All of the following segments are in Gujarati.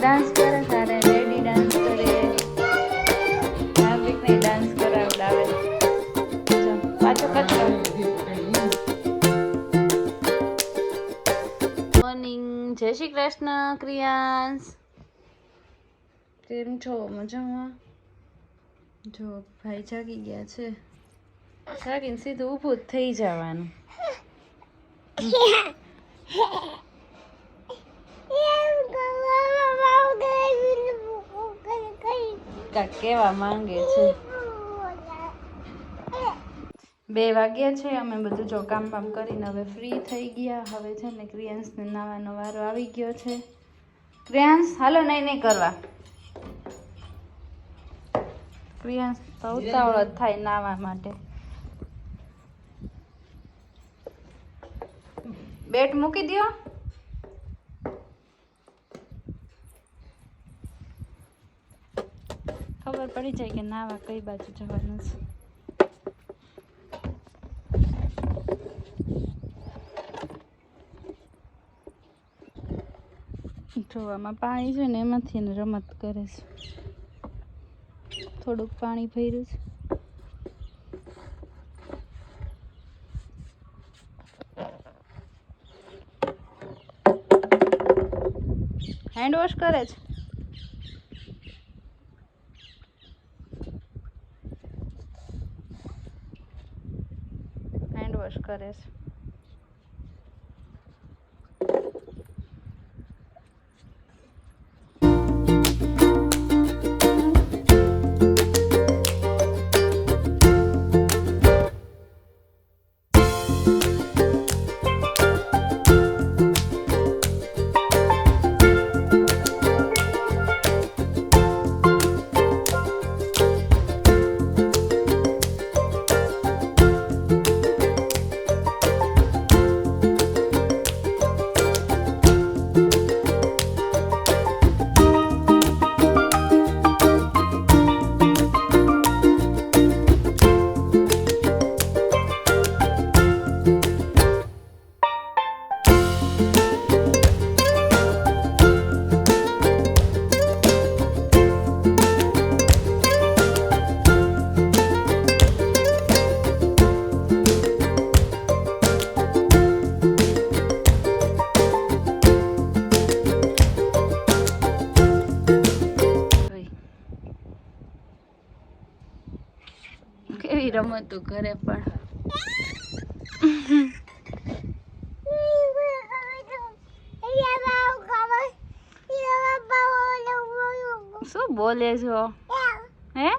ડાન્સ કરે તારે લેડી ડાન્સ કરે. નાગરિકને ડાન્સ કરાવડાવે. પાછો કચરો મોર્નિંગ જય શ્રી કૃષ્ણ ક્રિયાંશ કેમ છો? મજામાં? જો ભાઈ જાગી ગયા છે. જાગીને સીધું ઊભું જ થઈ જવાનું. કેવા માંગે છે? બે વાગ્યા છે, અમે બધું જો કામ કરીને હવે ફ્રી થઈ ગયા. હવે છે ને ક્રિયાંશને નાવાનો વારો આવી ગયો છે. ક્રિયાંશ હાલો, નહીં નહીં કરવા. ક્રિયાંશ તો ઉતાવળ થાય નાવા માટે. બેટ મૂકી દ્યો. ખબર પડી જાય કે નાવા કઈ બાજુ જવાનું છે. જોવામાં પાણી છે ને એમાંથી ને રમત કરે છે. થોડુંક પાણી ભર્યું છે. હેન્ડ વોશ કરે છે? હેન્ડ વોશ કેવી રમતો ઘરે પણ. શું બોલે છો? હે?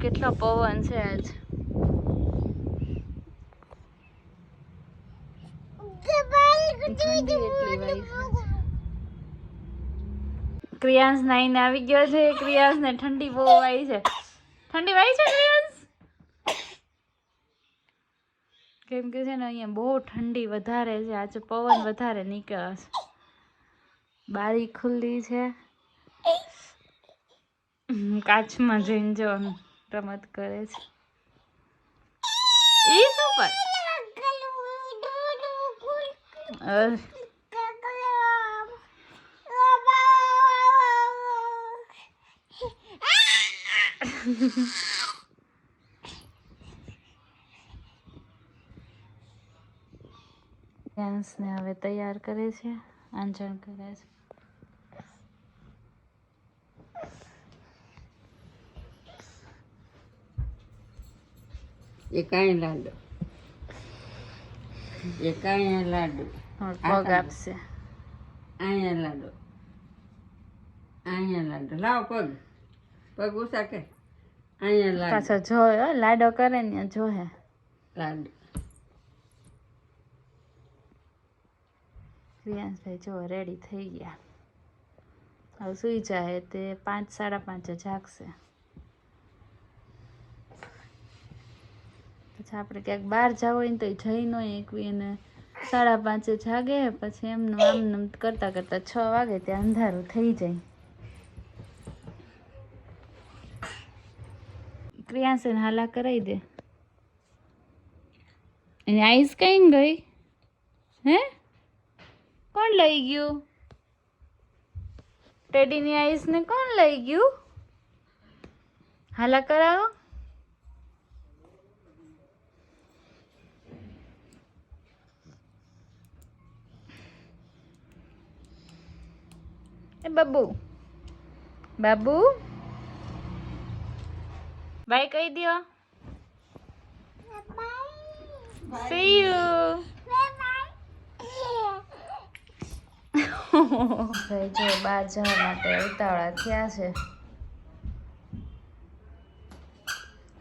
કેટલો પવન છે આજ? એટલી વાય. ક્રિયાંશ નાઈને આવી ગયો છે. ક્રિયાંશ ને ઠંડી બહુ આવી છે. ઠંડી વાય છે ક્રિયાંશ કેમ કે છે ને, અહીંયા બહુ ઠંડી વધારે છે. આજે પવન વધારે નીકળે છે. બારી ખુલ્લી છે. કાચમાં જઈને જો રમત કરે છે. ઈ શું પર? ને હવે તૈયાર કરે છે આંચણ કરે છે. એ કાંઈ લાડુ. એ કાંઈ લાડુ. પગ આપશે. અહીંયા લાડુ. અહીંયા લાડુ. લાવો પગ. પગ ઉષા કે પાછો જોયો લાડો કરે ને જોહે લાડુ. પ્રિયાંશભાઈ જો રેડી થઈ ગયા. હવે સુઈ જાય તે પાંચ સાડા પાંચે જાગશે. પછી આપણે ક્યાંક બહાર જવું હોય ને તો જઈ ન એકવી અને સાડા પાંચે જાગે પછી એમનું આમનું કરતાં કરતાં છ વાગે ત્યાં અંધારું થઈ જાય. ક્રિયાંશે હાલા કરાવી દે એની આઈસ કઈ ગઈ હે કોણ લઈ ગયું ટેડીની આઈસ ને કોણ લઈ ગયું હાલા કરાવો એ બાબુ બાબુ બાય કહી દો See you. ભાઈ જો બહાર જવા માટે ઉતાવળા થયા છે.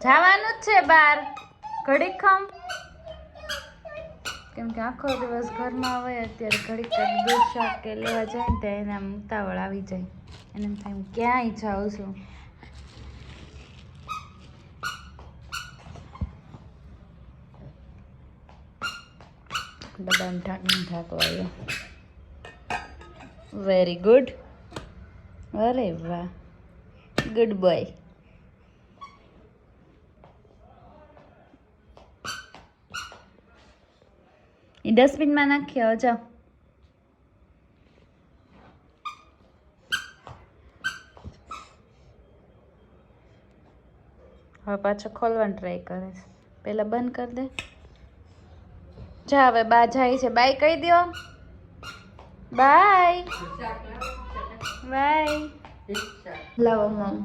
જવાનું જ છે બહાર. ઘડીક ખમ. કેમ કે આખો દિવસ ઘરમાં હોય અત્યારે ઘડીક કંઈક દૂધ શાક કે લેવા જાય ને ત્યાં એને આમ ઉતાવળ આવી જાય. એને એમ થાય હું ક્યાંય જાઉં છું? ડબ્બામાં ઢાંકીને ઢાંકો આવ્યો. વેરી ગુડ અરે વાહ. ગુડ બોય એ ડસ્ટબિનમાં નાખ્યો જાઓ. હવે પાછો ખોલવાની ટ્રાય કરે પહેલાં બંધ કરી દે. જા હવે બા જાય છે બાય કહી દો બાય બાય લાવો મમ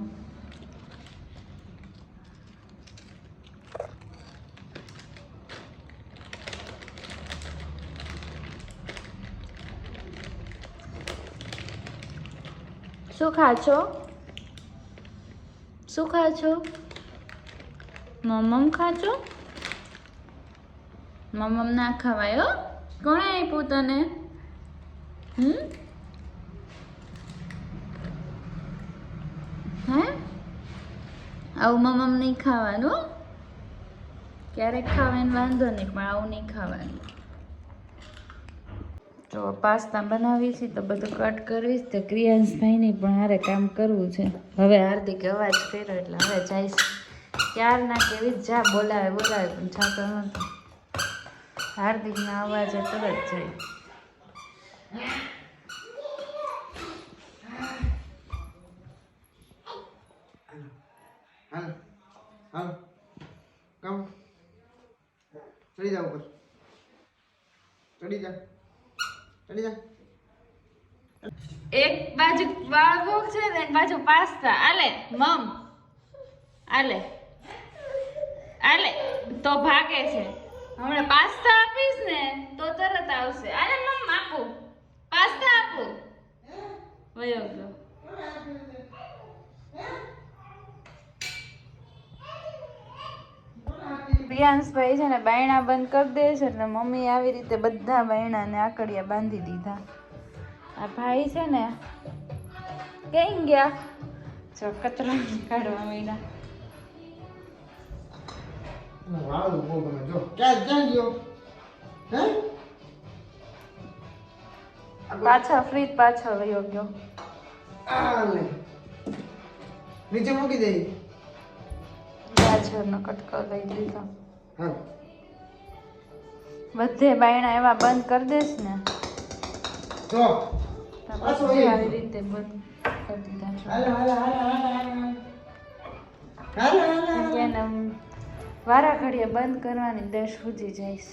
શું ખા છો શું ખા છો મમ્મમ ખા છો મમ્મમ ના ખવાય, હો. કોણે આપ્યું તને? હમ? હે? આવું મમ્મ નહીં ખાવાનું. ક્યારેક ખાવાનું વાંધો નહીં, પણ આવું નહીં ખાવાનું. જો, પાસ્તા બનાવી છે તો બધું કટ કરીશ તો ક્રિયાંશભાઈને પણ હારે કામ કરવું છે. હવે હાર્દિક અવાજ કર્યો એટલે હવે જઈશ. ક્યારના કેવી જા બોલાવે બોલાવે, પણ જાતો નહોતો હાર્દિકના અવાજે તરત જાય. હાલ હાલ કામ. ચડી જા ઉપર. ચડી જા ચડી જા. એક બાજુ બાળભોગ છે ને એક બાજુ પાસ્તા. આલે મમ. આલે. આલે. તો ભાગે છે. હમણાં પાસ્તા આપીશ ને તો તરત આવશે. અરે મમ આપું. પાસ્તા આપું. વયો ગયો. પ્રિયાંશભાઈ છે ને બાયણા બંધ કરી દે છે એટલે મમ્મી આવી રીતે બધા બાયણાને આકડિયા બાંધી દીધા. આ ભાઈ છે ને કઈ ગયા જો કચરો કાઢવા માંડ્યા. વાળું ઊભો ગમે જો ક્યાં ક્યાં ગયો હે પાછા ફ્રીજ પાછો વયો ગયો આલે નીચે મૂકી દે ગાજરનો કટકો લઈ લીધો હા બધે બાયણા એવા બંધ કરી દેસ ને જો તો પાછો આવી. રીતે બંધ કરી દીધા હાલો હાલો હાલો હાલો હાલો હાલો હાલો વારા ઘડીએ બંધ કરવાની દસ સુધી જઈશ.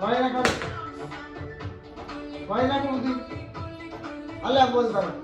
વાળી નાખો. વાળી નાખો અલ્યા બોલ તારું.